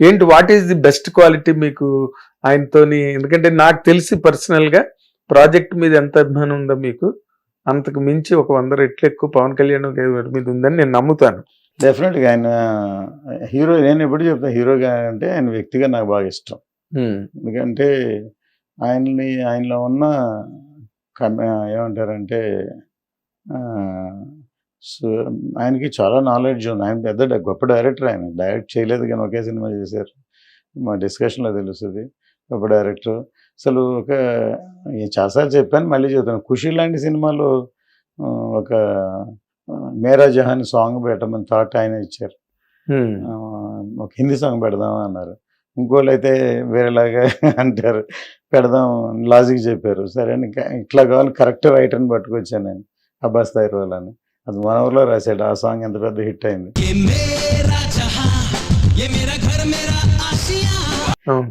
ఏంటి what is the best quality మీకు ఆయనతోని? ఎందుకంటే నాకు తెలిసి పర్సనల్గా ప్రాజెక్ట్ మీద ఎంత అభిమానం ఉందో మీకు అంతకు మించి ఒక వంద రెట్లు ఎక్కువ పవన్ కళ్యాణ్ మీద ఉందని నేను నమ్ముతాను. డెఫినెట్గా ఆయన హీరో నేను ఎప్పుడు చెప్తాను హీరోగా అంటే ఆయన వ్యక్తిగా నాకు బాగా ఇష్టం. ఎందుకంటే ఆయన్ని ఆయనలో ఉన్న ఏమంటారంటే ఆయనకి చాలా నాలెడ్జ్ ఉంది. ఆయన పెద్ద గొప్ప డైరెక్టర్ ఆయన. డైరెక్ట్ చేయలేదు కానీ ఒకే సినిమా చేశారు. మా డిస్కషన్లో తెలుస్తుంది. గొప్ప డైరెక్టర్. అసలు ఒక చాలాసార్లు చెప్పాను మళ్ళీ చెప్తాను ఖుషి లాంటి సినిమాలో ఒక మేరా జహాన్ సాంగ్ పెట్టమని థాట్ ఆయన ఇచ్చారు. ఒక హిందీ సాంగ్ పెడదాం అన్నారు. ఇంకోళ్ళు అయితే వేరేలాగా అంటారు. పెడదాం లాజిక్ చెప్పారు. సరే అని ఇట్లా కావాలి కరెక్ట్ రైటర్ని పట్టుకొచ్చాను నేను. అబ్బాస్ తైర్వాల్ అని అది మన ఊర్లో రాశాడు. ఆ సాంగ్ ఎంత పెద్ద హిట్ అయింది.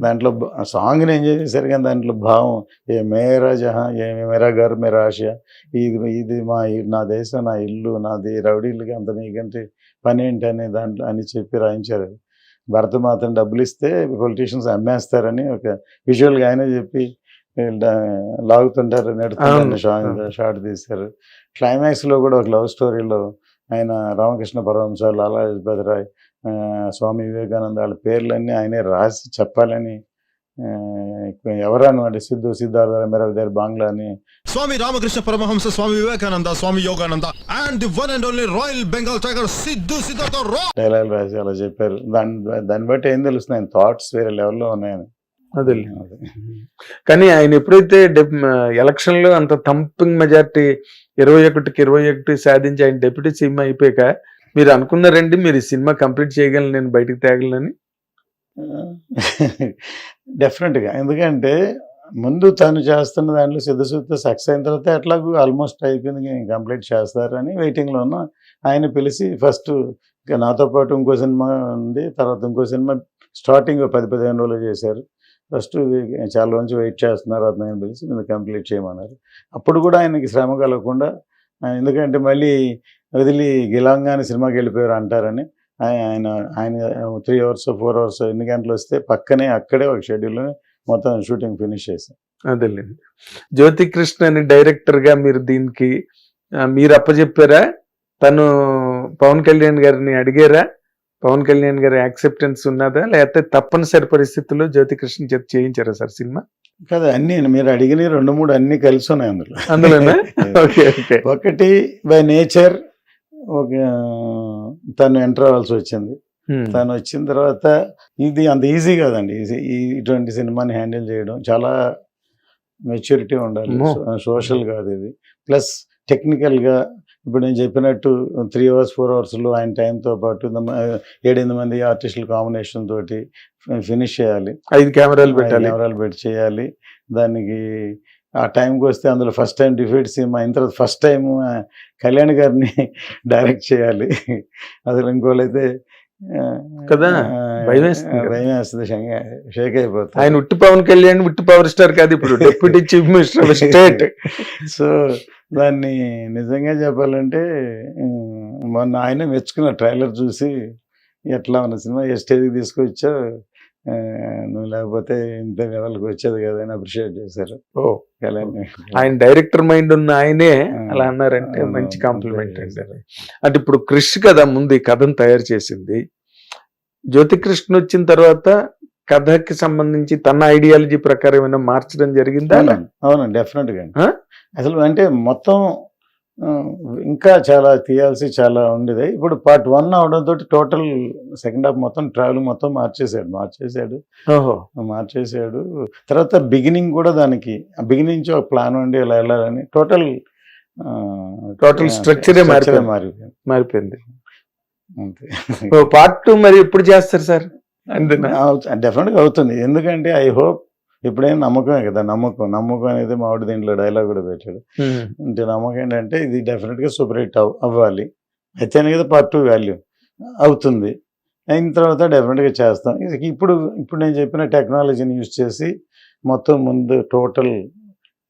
దాంట్లో సాంగ్ ఎంజాయ్ చేశారు కానీ దాంట్లో భావం ఏ మేరా జహా ఏ మేరా గర్ మేరా ఆసియా. ఇది ఇది మా నా దేశం నా ఇల్లు నాది రౌడీళ్ళకి అంత మీకంటే పని ఏంటి అని దాంట్లో అని చెప్పి రాయించారు. భరత మాత్రం డబ్బులు ఇస్తే పొలిటీషియన్స్ అమ్మేస్తారని ఒక విజువల్గా ఆయనే చెప్పి లాగుతుంటారు నెడుతుంటారు షార్ట్ తీశారు. క్లైమాక్స్లో కూడా ఒక లవ్ స్టోరీలో ఆయన రామకృష్ణ పరమహంస లాలా లజపతి రాయ్ ఆ, స్వామి వివేకానంద వాళ్ళ పేర్లన్నీ ఆయనే రాసి చెప్పాలని ఎవరను అంటే సిద్ధు సిద్ధార్థ రమేరావు దగ్గర బాంగ్లా అని. Ramakrishna Paramahamsa, Swami Vivekananda, Swami Yogananda, and the one and only Royal Bengal Tiger, Siddhu Siddhartha Roy. Dialogue రాసి అలా చెప్పారు. దాన్ని దాన్ని బట్టి ఏం తెలుస్తుంది? ఆయన థాట్స్ వేరే లెవెల్లో ఉన్నాయని. అదే. అదే. కానీ ఆయన ఎప్పుడైతే ఎలక్షన్లో అంత థంపింగ్ మెజార్టీ ఇరవై ఒకటికి ఇరవై ఒకటి సాధించి ఆయన డెప్యూటీ సీఎం అయిపోయాక మీరు అనుకున్నారండి మీరు ఈ సినిమా కంప్లీట్ చేయగలను నేను బయటకు తేగలనని? డెఫినెట్గా ఎందుకంటే ముందు తను చేస్తున్న దాంట్లో సిద్ధశుద్ధ సక్సెస్ అయిన తర్వాత అట్లా ఆల్మోస్ట్ అయిపోయింది కంప్లీట్ చేస్తారని వెయిటింగ్లో ఉన్న ఆయన పిలిచి ఫస్ట్ ఇంకా నాతో పాటు ఇంకో సినిమా ఉంది తర్వాత ఇంకో సినిమా స్టార్టింగ్ పది పదిహేను రోజులు చేశారు. ఫస్ట్ ఇది చాలా రోజు వెయిట్ చేస్తున్నారు అతను ఆయన పిలిచి మీరు కంప్లీట్ చేయమన్నారు. అప్పుడు కూడా ఆయనకి శ్రమ కలగకుండా ఎందుకంటే మళ్ళీ వదిలి గిలంగానే సినిమాకి వెళ్ళిపోయారు అంటారని ఆయన ఆయన త్రీ అవర్స్ ఫోర్ అవర్స్ ఎన్ని గంటలు వస్తే పక్కనే అక్కడే ఒక షెడ్యూల్లో మొత్తం షూటింగ్ ఫినిష్ చేశాం అదేలేండి. జ్యోతి కృష్ణ అని డైరెక్టర్గా మీరు దీనికి మీరు అప్పచెప్పారా? తను పవన్ కళ్యాణ్ గారిని అడిగారా? పవన్ కళ్యాణ్ గారి యాక్సెప్టెన్స్ ఉన్నదా? లేకపోతే తప్పనిసరి పరిస్థితుల్లో జ్యోతి కృష్ణ చేత చేయించారా సార్ సినిమా? కదా అన్ని మీరు అడిగిన రెండు మూడు అన్ని కలిసి ఉన్నాయి అందులో. అందులోనా? Okay okay. ఒకటి బై నేచర్ ఒక తను ఎంటర్ అవ్వాల్సి వచ్చింది. తను వచ్చిన తర్వాత ఇది అంత ఈజీ కాదండి. ఇటువంటి సినిమాని హ్యాండిల్ చేయడం చాలా మెచ్యూరిటీ ఉండాలి. సోషల్ కాదు ఇది. ప్లస్ టెక్నికల్గా ఇప్పుడు నేను చెప్పినట్టు త్రీ అవర్స్ ఫోర్ అవర్స్లో ఆయన టైంతో పాటు ఏడెనిమిది మంది ఆర్టిస్టుల కాంబినేషన్ తోటి ఫినిష్ చేయాలి. ఐదు కెమెరాలు పెట్టాలి. కెమెరాలు పెట్టి చేయాలి. దానికి ఆ టైంకి వస్తే అందులో ఫస్ట్ టైం డిఫీట్ సినిమా అయిన తర్వాత ఫస్ట్ టైం కళ్యాణ్ గారిని డైరెక్ట్ చేయాలి. అసలు ఇంకోళ్ళైతే ఆ, కదా? భయం వేస్తుంది షేక్ అయిపోతుంది. ఆయన ఉట్టి పవన్ కళ్యాణ్ ఉట్టి పవర్ స్టార్ కాదు ఇప్పుడు deputy chief minister of state. So దాన్ని నిజంగా చెప్పాలంటే మొన్న ఆయన మెచ్చుకున్న ట్రైలర్ చూసి ఎట్లా ఉన్న సినిమా ఏ స్టేజ్కి తీసుకొచ్చా నువ్వు లేకపోతే ఇంత లెవెల్కి వచ్చేది కదా అని అప్రిషియేట్ చేశారు. ఆయన డైరెక్టర్ మైండ్ ఉన్న ఆయనే అలా అన్నారంటే మంచి కాంప్లిమెంట్ అండి. అంటే ఇప్పుడు క్రిష్ కదా ముందు ఈ కథను తయారు చేసింది. జ్యోతి కృష్ణ వచ్చిన తర్వాత కథకి సంబంధించి తన ఐడియాలజీ ప్రకారం ఏమైనా మార్చడం జరిగిందా? అవునండి డెఫినెట్గా? అసలు అంటే మొత్తం ఇంకా చాలా తీయాల్సి చాలా ఉండేది. ఇప్పుడు పార్ట్ వన్ అవడంతో టోటల్ సెకండ్ హాఫ్ మొత్తం ట్రావెల్ మొత్తం మార్చేసాడు మార్చేసాడు ఓహో. మార్చేసాడు. తర్వాత బిగినింగ్ కూడా దానికి బిగినింగ్ నుంచి ఒక ప్లాన్ ఉండి ఇలా వెళ్ళాలని టోటల్ structure ఏ మారిపోయింది. మారిపోయింది. అంతే. పార్ట్ టూ మరి ఎప్పుడు చేస్తారు సార్? అందునా డెఫినెట్గా అవుతుంది. ఎందుకంటే ఐ హోప్ ఇప్పుడేం నమ్మకమే కదా నమ్మకం. నమ్మకం అనేది మామిడి దీంట్లో డైలాగ్ కూడా పెట్టాడు. అంటే నమ్మకం ఏంటంటే ఇది డెఫినెట్గా సూపర్ హిట్ అవ్ అవ్వాలి. అయితేనే కదా పార్ట్ టూ వాల్యూ అవుతుంది. అయిన తర్వాత డెఫినెట్గా చేస్తాం. ఇప్పుడు ఇప్పుడు నేను చెప్పిన టెక్నాలజీని యూజ్ చేసి మొత్తం ముందు టోటల్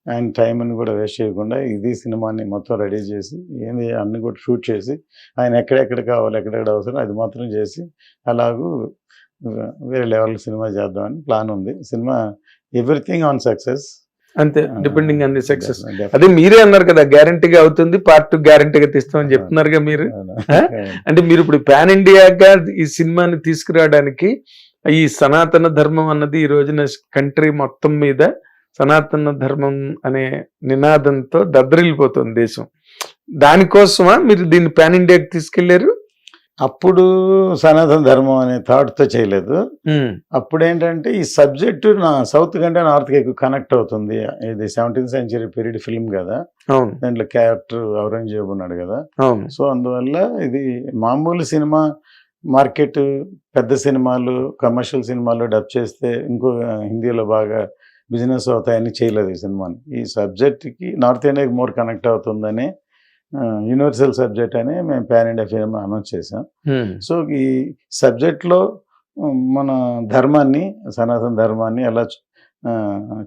ఆయన టైంని కూడా వేస్ట్ చేయకుండా ఇది సినిమాని మొత్తం రెడీ చేసి ఏంది అన్ని కూడా షూట్ చేసి ఆయన ఎక్కడెక్కడ కావాలి ఎక్కడెక్కడ అవసరం అది మాత్రం చేసి అలాగూ వేరే లెవెల్ సినిమా చేద్దామని ప్లాన్ ఉంది. Cinema everything on success. అంతే డిపెండింగ్ ఆన్ ది సక్సెస్. అదే మీరే అన్నారు కదా గ్యారంటీగా అవుతుంది పార్ట్ టూ గ్యారంటీగా తీస్తామని చెప్తున్నారుగా మీరు. అంటే మీరు ఇప్పుడు పాన్ ఇండియాగా ఈ సినిమాని తీసుకురావడానికి ఈ సనాతన ధర్మం అన్నది ఈ రోజున కంట్రీ మొత్తం మీద సనాతన ధర్మం అనే నినాదంతో దద్దరిల్లిపోతుంది దేశం. దానికోసమా మీరు దీన్ని పాన్ ఇండియాకి తీసుకెళ్ళారు? అప్పుడు సనాతన ధర్మం అనే థాట్తో చేయలేదు. అప్పుడు ఏంటంటే ఈ సబ్జెక్టు నా సౌత్ కంటే నార్త్కి ఎక్కువ కనెక్ట్ అవుతుంది. ఇది సెవెంటీన్త్ సెంచరీ పీరియడ్ ఫిల్మ్ కదా. దాంట్లో క్యారెక్టర్ ఔరంగజేబు ఉన్నాడు కదా. సో అందువల్ల ఇది మామూలు సినిమా మార్కెట్ పెద్ద సినిమాలు కమర్షియల్ సినిమాలు డబ్ చేస్తే ఇంకో హిందీలో బాగా బిజినెస్ అవుతాయని చేయలేదు ఈ సినిమాని. ఈ సబ్జెక్ట్కి నార్త్ ఇండియాకి మోర్ కనెక్ట్ అవుతుందని యూనివర్సల్ సబ్జెక్ట్ అని మేము పాన్ ఇండియా ఫిల్మ్ అనౌన్స్ చేసాం. సో ఈ సబ్జెక్ట్లో మన ధర్మాన్ని సనాతన ధర్మాన్ని ఎలా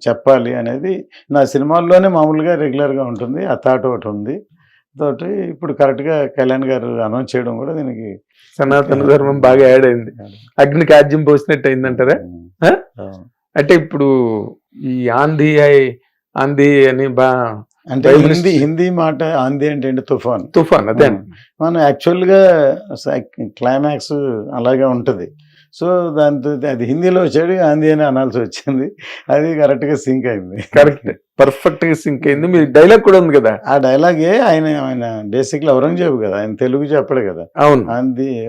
చెప్పాలి అనేది నా సినిమాల్లోనే మామూలుగా రెగ్యులర్గా ఉంటుంది. ఆ థాట్ ఒకటి ఉంది. తోటి ఇప్పుడు కరెక్ట్గా కళ్యాణ్ గారు అనౌన్స్ చేయడం కూడా దీనికి సనాతన ధర్మం బాగా యాడ్ అయింది. అగ్నికి ఆజ్యం పోసినట్టు అయిందంటారా. అంటే ఇప్పుడు ఈ ఆంధీ ఐ- ఆంధీ అని బా అంటే హిందీ హిందీ మాట ఆంది అంటే ఏంటి? తుఫాన్. తుఫాన్ అదే. మనం యాక్చువల్గా క్లైమాక్స్ అలాగే ఉంటుంది. సో దాంతో అది హిందీలో వచ్చాడు ఆంది అని అనాల్సి వచ్చింది. అది కరెక్ట్గా సింక్ అయింది. కరెక్ట్. పర్ఫెక్ట్గా సింక్ అయింది. మీ డైలాగ్ కూడా ఉంది కదా? ఆ డైలాగే ఆయన ఆయన బేసిక్లీ ఔరంగజేబు కదా. ఆయన తెలుగు చెప్పడు కదా. అవును. ఆంది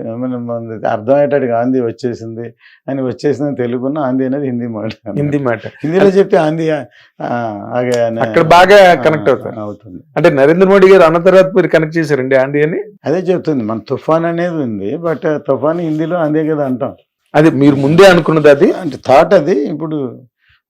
అర్థమయ్యేటట్టుగా ఆంది వచ్చేసింది. అని వచ్చేసింది తెలుగున్న ఆంది అనేది హిందీ మాట. హిందీ మాట. హిందీలో చెప్తే ఆంది అక్కడ బాగా కనెక్ట్ అవుతారు. ఆ, అవుతుంది. అంటే నరేంద్ర మోడీ గారు అన్న తర్వాత మీరు కనెక్ట్ చేశారండి ఆంధీ అని? అదే చెప్తుంది. మన తుఫాన్ అనేది ఉంది బట్ తుఫాన్ హిందీలో అందే కదా అంటాం. అది మీరు ముందే అనుకున్నది అది? అంటే థాట్ అది. ఇప్పుడు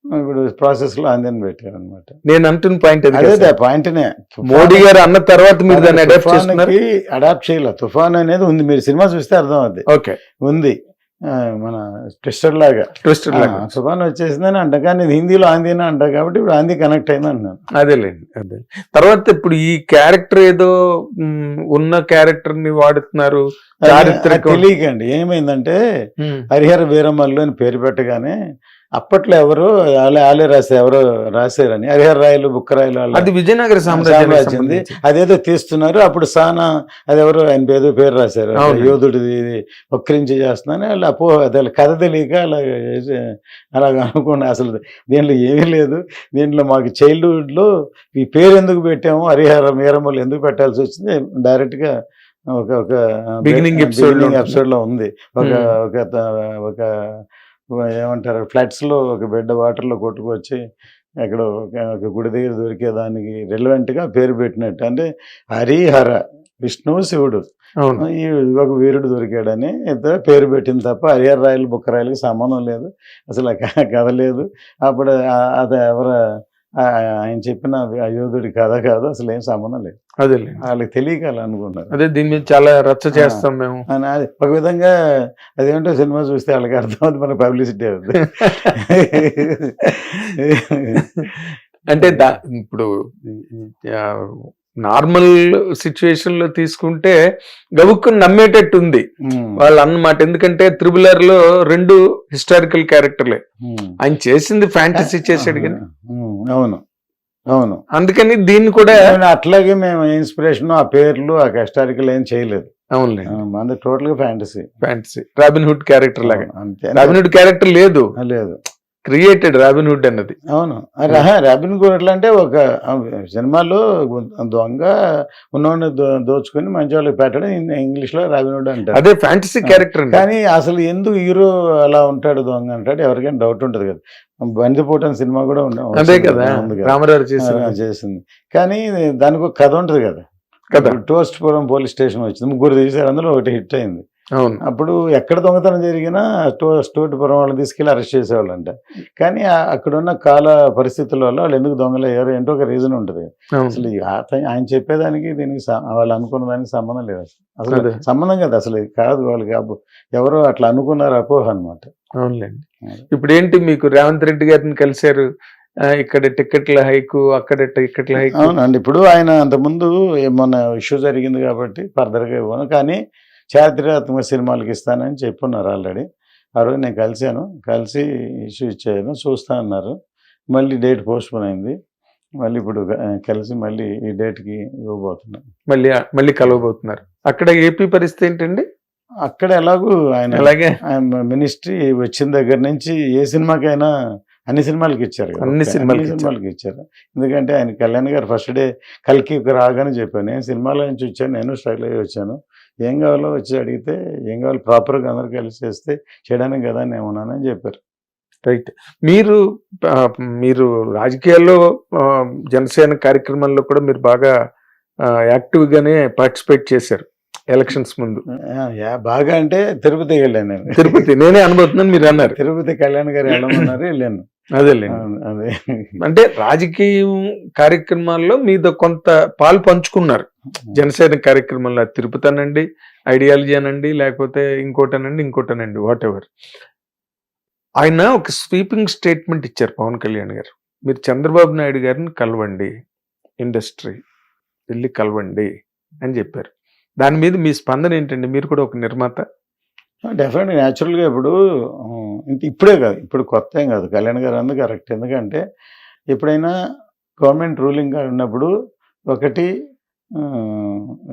ఇప్పుడు ప్రాసెస్లో అందని పెట్టారు అనమాట నేను అంటున్న పాయింట్ అది. పాయింట్నే. మోడీ గారు అన్న తర్వాత మీరు దాన్ని అడాప్ట్ చేస్తున్నారు? అడాప్ట్ చేయాలి. తుఫాన్ అనేది ఉంది. మీరు సినిమా చూస్తే అర్థం అవుద్ది ఓకే. ఉంది. మన ట్విస్టర్ లాగా. ట్విస్టర్ లాగా. తుఫాన్ వచ్చేసిందని అంట. కానీ హిందీలో ఆందీని అంట కాబట్టి ఇప్పుడు ఆందీ కనెక్ట్ అయింది అంటున్నాను. అదేలేండి అదే. తర్వాత ఇప్పుడు ఈ క్యారెక్టర్ ఏదో ఉన్న క్యారెక్టర్ని వాడుతున్నారు. తెలియకండి. ఏమైందంటే హరిహర వీరమల్లు అని పేరు పెట్టగానే అప్పట్లో ఎవరు ఆలే రాశారు ఎవరో రాశారని హరిహర రాయలు బుక్కరాయలు వాళ్ళ అది విజయనగర సంబంధించి. అదేదో తీస్తున్నారు. అప్పుడు సానా అదెవరో ఆయన ఏదో పేరు రాశారు. యోధుడిది వక్రించి చేస్తున్నాను వాళ్ళు అపో అదే కథ తెలియక అలా అలాగ అనుకున్నా. అసలు దీంట్లో ఏమీ లేదు. దీంట్లో మాకు చైల్డ్హుడ్లో ఈ పేరు ఎందుకు పెట్టాము? హరిహర వీరమ్మలు ఎందుకు పెట్టాల్సి వచ్చింది? డైరెక్ట్గా ఒక ఒక ఉంటుంది. ఎపిసోడ్లో ఉంది. ఒక Hmm. ఒక త- ఒక ఏమంటారు ఫ్లడ్స్లో ఒక బిడ్డ వాటర్లో కొట్టుకొచ్చి ఎక్కడో ఒక- గుడి దగ్గర దొరికేదానికి relevant గా పేరు పెట్టినట్టు. అంటే హరిహర విష్ణువు శివుడు. అవును. ఈ ఒక వీరుడు దొరికాడని ఇద్దరు పేరు పెట్టింది తప్ప హరిహర రాయలు బుక్క రాయలకి సంబంధం లేదు. అసలు కథ లేదు. అప్పుడు అది ఎవరు ఆయన చెప్పిన ఆ యోధుడి కథ కాదు అసలు ఏం సంబంధం లేదు. అదేలేండి వాళ్ళకి తెలియక అలా అనుకుంటారు అదే దీని మీద చాలా రచ్చ చేస్తాం మేము. అని అది ఒక విధంగా అదేంటో సినిమా చూస్తే వాళ్ళకి అర్థం అవుతుంది మన పబ్లిసిటీ అవుతుంది అంటే దా ఇప్పుడు నార్మల్ సిచ్యువేషన్లో తీసుకుంటే గబుక్కుని నమ్మేటట్టు ఉంది వాళ్ళు అన్నమాట ఎందుకంటే త్రిబులర్లో రెండు హిస్టారికల్ క్యారెక్టర్లే. ఆయన చేసింది ఫ్యాంటసీ చేశాడు కానీ. అవును. అవును. అందుకని దీన్ని కూడా అట్లాగే మేము ఇన్స్పిరేషన్ ఆ పేర్లు ఆ హిస్టారికల్ ఏం చేయలేదు. అవునులే. మన టోటల్గా fantasy fantasy Robin Hood character లాగా. అంతే. రాబిన్ హుడ్ క్యారెక్టర్ లేదు. లేదు. క్రియేటెడ్ రాబిన్ హుడ్ అన్నది. అవును. రాబిన్ గుడ్ ఎట్లా అంటే ఒక సినిమాలో దొంగ ఉన్నవాడిని దోచుకుని మంచి వాళ్ళకి పెట్టడం ఇంగ్లీష్లో రాబిన్ హుడ్ అంటారు. అదే ఫ్యాంటసీ క్యారెక్టర్ కానీ అసలు ఎందుకు హీరో అలా ఉంటాడు దొంగ అంటాడు? ఎవరికైనా డౌట్ ఉంటుంది కదా. బందిపోటం సినిమా కూడా అదే కదా. రామరావు చేసింది. కానీ దానికి ఒక కథ ఉంటుంది కదా. కదా. టోస్ట్పురం పోలీస్ స్టేషన్ వచ్చింది. ముగ్గురు తీశారు అందులో ఒకటి హిట్ అయింది. అవును. అప్పుడు ఎక్కడ దొంగతనం జరిగినా టో స్టోటిపురం వాళ్ళని తీసుకెళ్ళి అరెస్ట్ చేసేవాళ్ళంట. కానీ ఆ- అక్కడ ఉన్న కాల పరిస్థితుల వల్ల వాళ్ళు ఎందుకు దొంగలయ్యారు ఏంటో ఒక రీజన్ ఉంటుంది. అసలు ఆయన చెప్పేదానికి దీనికి వాళ్ళు అనుకున్న దానికి సంబంధం లేదు అసలు. సంబంధం కదా అసలు. కాదు వాళ్ళకి. అబ్బో ఎవరో అట్లా అనుకున్నారు అపోహ అనమాట అవునులేండి. ఇప్పుడు ఏంటి మీకు రేవంత్ రెడ్డి గారిని కలిశారు? ఇక్కడ టికెట్ల హైకు అక్కడ టికెట్ల హైకు. అవునండి. ఇప్పుడు ఆయన అంతకుముందు మొన్న ఇష్యూ జరిగింది కాబట్టి ఫర్దర్గా ఇవ్వను. కానీ చారిత్రాత్మక సినిమాలకి ఇస్తానని చెప్పున్నారు ఆల్రెడీ. ఆ రోజు నేను కలిశాను. కలిసి ఇష్యూ ఇచ్చాను చూస్తా అన్నారు. మళ్ళీ డేట్ పోస్ట్ పోన్ అయింది. మళ్ళీ ఇప్పుడు కలిసి మళ్ళీ ఈ డేట్కి ఇవ్వబోతున్నాం. మళ్ళీ మళ్ళీ కలవబోతున్నారు. అక్కడ ఏపీ పరిస్థితి ఏంటండి? అక్కడ ఎలాగూ ఆయన అలాగే. ఆయన మినిస్ట్రీ వచ్చిన దగ్గర నుంచి ఏ సినిమాకైనా అన్ని సినిమాలకి ఇచ్చారు. అన్ని సినిమాలకి ఇచ్చారు. సినిమాలకి ఇచ్చారు. ఎందుకంటే ఆయన కళ్యాణ్ గారు ఫస్ట్ డే కలికి రాగానే చెప్పాను. నేను సినిమాల నుంచి వచ్చాను. నేను స్ట్రగుల్ అయ్యి వచ్చాను. ఏం కావాలో వచ్చి అడిగితే ఏం కావాలి ప్రాపర్గా అందరు కలిసి చేస్తే చేయడానికి కదా నేను ఉన్నానని చెప్పారు. రైట్. మీరు మీరు రాజకీయాల్లో జనసేన కార్యక్రమాల్లో కూడా మీరు బాగా యాక్టివ్ గానే పార్టిసిపేట్ చేశారు ఎలక్షన్స్ ముందు. బాగా అంటే తిరుపతికి వెళ్ళాను నేను. తిరుపతి నేనే అనుభవుతున్నాను మీరు అన్నారు. తిరుపతి కళ్యాణ్ గారు వెళ్ళమన్నారు వెళ్ళాను. అదే. అంటే రాజకీయం కార్యక్రమాల్లో మీద కొంత పాలు పంచుకున్నారు. జనసేన కార్యక్రమంలో తిరుపతి అనండి ఐడియాలజీ అనండి లేకపోతే ఇంకోటనండి ఇంకోటనండి వాట్ ఎవర్ ఆయన ఒక స్వీపింగ్ స్టేట్మెంట్ ఇచ్చారు పవన్ కళ్యాణ్ గారు. మీరు చంద్రబాబు నాయుడు గారిని కలవండి ఇండస్ట్రీ వెళ్ళి కలవండి అని చెప్పారు. దాని మీద మీ స్పందన ఏంటండి? మీరు కూడా ఒక నిర్మాత? డెఫినెట్గా న్యాచురల్గా ఇప్పుడు ఇంత ఇప్పుడే కాదు ఇప్పుడు కొత్త ఏం కాదు. కళ్యాణ్ గారు అందు కరెక్ట్. ఎందుకంటే ఎప్పుడైనా గవర్నమెంట్ రూలింగ్ ఉన్నప్పుడు ఒకటి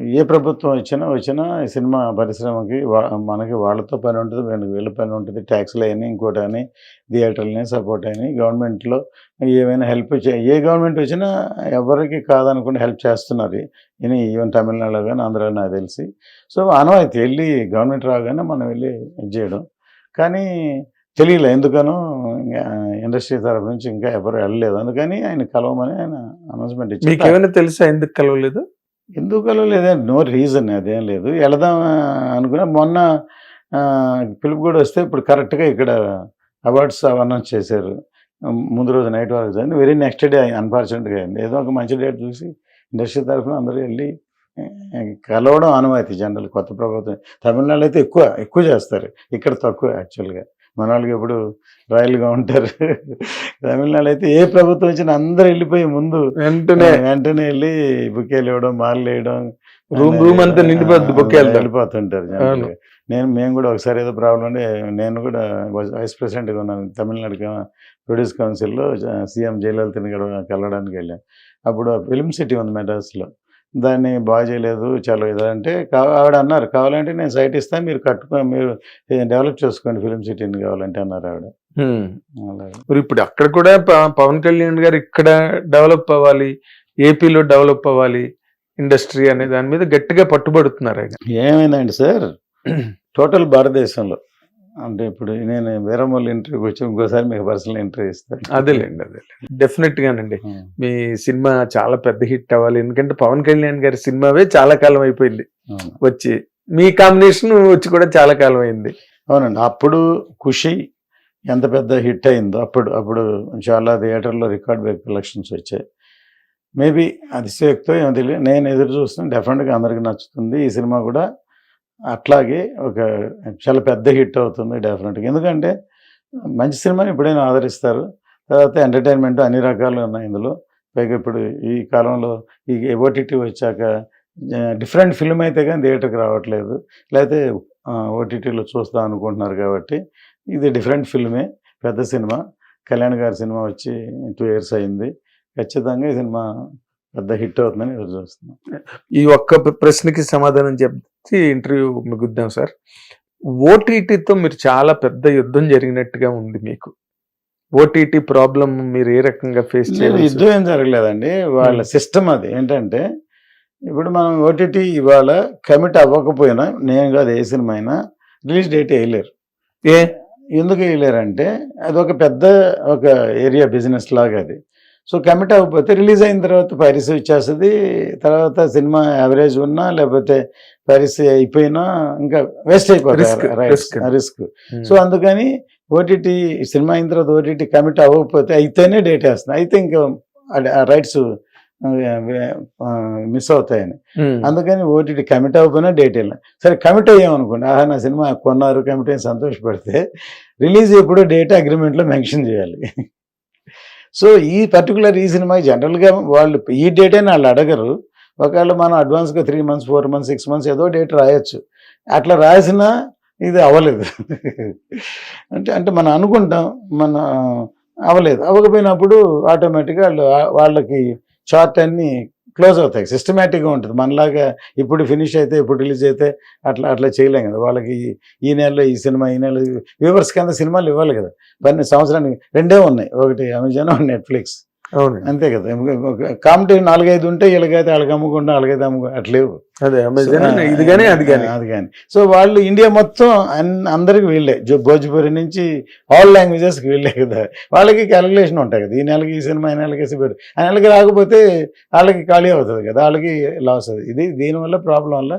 ఏ ప్రభుత్వం వచ్చినా వచ్చినా సినిమా పరిశ్రమకి వా- మనకి వాళ్ళతో పని ఉంటుంది వీళ్ళకి వీళ్ళ పని ఉంటుంది ట్యాక్స్లు అయినా ఇంకోటి అని థియేటర్లని సపోర్ట్ అయినాయి గవర్నమెంట్లో ఏమైనా హెల్ప్ ఏ గవర్నమెంట్ వచ్చినా ఎవరికి కాదనుకుంటే హెల్ప్ చేస్తున్నారు. ఇని ఈవెన్ తమిళనాడులో కానీ ఆంధ్రాలో నాకు తెలిసి. సో ఆనవాయితీ వెళ్ళి గవర్నమెంట్ రాగానే మనం వెళ్ళి ఇది చేయడం. కానీ తెలియలే ఎందుకనో ఇండస్ట్రీ తరఫు నుంచి ఇంకా ఎవరు వెళ్ళలేదు. అందుకని ఆయన కలవమని ఆయన అనౌన్స్మెంట్ మీకు ఇచ్చారు ఏమైనా తెలుసా ఎందుకు కలవలేదు? ఎందుకు కలవలేదే? నో రీజన్ అదేం లేదు. వెళదాం అనుకున్నా మొన్న పిలుపు కూడా వస్తే ఇప్పుడు కరెక్ట్గా ఇక్కడ అవార్డ్స్ అనౌన్స్ చేశారు. ముందు రోజు నైట్ వరకు జరిగింది. వెరీ నెక్స్ట్ డే అన్ఫార్చునేట్గా అయింది. ఏదో ఒక మంచి డేట్ చూసి ఇండస్ట్రీ తరఫున అందరూ వెళ్ళి కలవడం ఆనవాయితీ. జనరల్ కొత్త ప్రభుత్వం తమిళనాడు అయితే ఎక్కువ ఎక్కువ చేస్తారు. ఇక్కడ తక్కువ యాక్చువల్గా మన వాళ్ళకి ఎప్పుడు రాయల్గా ఉంటారు. తమిళనాడు అయితే ఏ ప్రభుత్వం వచ్చినా అందరూ వెళ్ళిపోయి ముందు వెంటనే. వెంటనే వెళ్ళి బుకేలు ఇవ్వడం మాలలు వేయడం రూమ్ రూమ్ అంతా నిండిపోద్ది బొకేలతో. వెళ్ళిపోతుంటారు. నేను మేము కూడా ఒకసారి ఏదో ప్రాబ్లం ఉండే నేను కూడా వైస్ ప్రెసిడెంట్గా ఉన్నాను. తమిళనాడు ప్రొడ్యూస్ కౌన్సిల్లో సీఎం జయలలితని కూడా కలవడానికి వెళ్ళాను. అప్పుడు ఫిల్మ్ సిటీ ఉంది మెడ్రాస్లో. దాన్ని బాగా చేయలేదు. చాలా ఇది అంటే ఆవిడ అన్నారు కావాలంటే నేను సైట్ ఇస్తాను మీరు కట్టుకో మీరు డెవలప్ చేసుకోండి ఫిల్మ్ సిటీని కావాలంటే అన్నారు ఆవిడ. మరి ఇప్పుడు అక్కడ కూడా పవన్ కళ్యాణ్ గారు ఇక్కడ డెవలప్ అవ్వాలి ఏపీలో డెవలప్ అవ్వాలి ఇండస్ట్రీ అనే దాని మీద గట్టిగా పట్టుబడుతున్నారు ఆయన ఏమైందండి సార్? టోటల్ భారతదేశంలో అంటే ఇప్పుడు నేను వీరమ్మల ఇంటర్వ్యూకి వచ్చి ఇంకోసారి మీకు పర్సనల్ ఇంటర్వ్యూ ఇస్తాను. అదేలేండి అదేలేండి. డెఫినెట్ గానండి. ఉం. మీ సినిమా చాలా పెద్ద హిట్ అవ్వాలి. ఎందుకంటే పవన్ కళ్యాణ్ గారి సినిమావే చాలా కాలం అయిపోయింది. వచ్చి మీ కాంబినేషన్ వచ్చి కూడా చాలా కాలం అయింది. అవునండి. అప్పుడు ఖుషి ఎంత పెద్ద హిట్ అయిందో అప్పుడు అప్పుడు చాలా థియేటర్లో రికార్డ్ బ్రేక్ కలెక్షన్స్ వచ్చాయి. మేబీ అతిశయోక్తో ఏమో తెలియదు. నేను ఎదురు చూస్తున్నాను డెఫినెట్గా అందరికి నచ్చుతుంది. ఈ సినిమా కూడా అట్లాగే ఒక చాలా పెద్ద హిట్ అవుతుంది డెఫినెట్గా. ఎందుకంటే మంచి సినిమాని ఎప్పుడైనా ఆదరిస్తారు. తర్వాత ఎంటర్టైన్మెంట్ అన్ని రకాలు ఉన్నాయి ఇందులో. పైగా ఇప్పుడు ఈ కాలంలో ఈ ఓటీటీ వచ్చాక డిఫరెంట్ ఫిల్మ్ అయితే కానీ థియేటర్కి రావట్లేదు. లేకపోతే ఓటీటీలో చూస్తాం అనుకుంటున్నారు కాబట్టి ఇది డిఫరెంట్ ఫిల్మే పెద్ద సినిమా. కళ్యాణ్ గారి సినిమా వచ్చి టూ ఇయర్స్ అయింది. ఖచ్చితంగా ఈ సినిమా పెద్ద హిట్ అవుతుందని ఎదురు చూస్తున్నాం. ఈ ఒక్క ప్రశ్నకి సమాధానం చెప్తే ఇంటర్వ్యూ ముగిద్దాం సార్. ఓటీటీతో మీరు చాలా పెద్ద యుద్ధం జరిగినట్టుగా ఉంది మీకు. ఓటీటీ ప్రాబ్లం మీరు ఏ రకంగా ఫేస్ చేయాలి యుద్ధం ఏం జరగలేదండి. వాళ్ళ. సిస్టమ్ అది ఏంటంటే ఇప్పుడు మనం ఓటీటీ ఇవాళ కమిట్ అవ్వకపోయినా నేను కాదు ఏ సినిమా అయినా రిలీజ్ డేట్ వేయలేరు. ఏ? ఎందుకు వేయలేరంటే అది ఒక పెద్ద ఒక ఏరియా బిజినెస్ లాగా అది. సో కమిట్ అవ్వకపోతే రిలీజ్ అయిన తర్వాత పైరసీ వచ్చేస్తుంది. తర్వాత సినిమా యావరేజ్ ఉన్నా లేకపోతే పైరసీ అయిపోయినా ఇంకా వేస్ట్ అయిపోతుంది. రిస్క్ సో అందుకని ఓటీటీ సినిమా అయిన తర్వాత ఓటీటీ కమిట్ అవ్వకపోతే అయితేనే డేట్ వేస్తుంది అయితే ఇంకా రైట్స్ మిస్ అవుతాయని. ఉమ్. అందుకని ఓటీటీ కమిట్ అవ్వకపోయినా డేట్ వెళ్ళిన సరే కమిట్ అయ్యామనుకోండి ఆహా నా సినిమా కొన్నారు కమిట్ అయ్యి సంతోషపడితే రిలీజ్ ఎప్పుడో డేట్ అగ్రిమెంట్లో మెన్షన్ చేయాలి. సో ఈ పర్టికులర్ ఈ సినిమా జనరల్గా వాళ్ళు ఈ డేట్ అని వాళ్ళు అడగరు. ఒకవేళ మనం అడ్వాన్స్గా three months four months six months ఏదో డేట్ రాయొచ్చు. అట్లా రాసినా ఇది అవ్వలేదు. అంటే అంటే మనం అనుకుంటాం మన అవ్వలేదు. అవ్వకపోయినప్పుడు ఆటోమేటిక్గా వాళ్ళు వాళ్ళకి చార్ట్ అన్ని క్లోజ్ అవుతాయి సిస్టమేటిక్గా ఉంటుంది. మనలాగా ఇప్పుడు ఫినిష్ అయితే ఇప్పుడు రిలీజ్ అయితే అట్లా అట్లా చేయలేం కదా. వాళ్ళకి ఈ- ఈ నెలలో ఈ సినిమా ఈ నెల వ్యూవర్స్ కింద సినిమాలు ఇవ్వాలి కదా. పన్నెండు సంవత్సరానికి రెండే ఉన్నాయి. ఒకటి అమెజాన్ ఒకటి నెట్ఫ్లిక్స్ అంతే కదా. కాంపిటేషన్ నాలుగైదు ఉంటే వీళ్ళకైతే వాళ్ళకి అమ్ముకుంటా వాళ్ళకైతే అమ్ముకుంటా అట్లేవు అదే ఇది కానీ అది కానీ అది కానీ సో వాళ్ళు ఇండియా మొత్తం అందరికి వీళ్ళే. భోజ్పురి నుంచి ఆల్ లాంగ్వేజెస్కి వీళ్ళే కదా. వాళ్ళకి క్యాలిక్యులేషన్ ఉంటాయి కదా. ఈ నెలకి ఈ సినిమా ఈ నెలకి వేసి పెట్టు ఆ నెలకి రాకపోతే వాళ్ళకి ఖాళీ అవుతుంది కదా. వాళ్ళకి లాస్ అవుతుంది ఇది దీనివల్ల ప్రాబ్లం వల్ల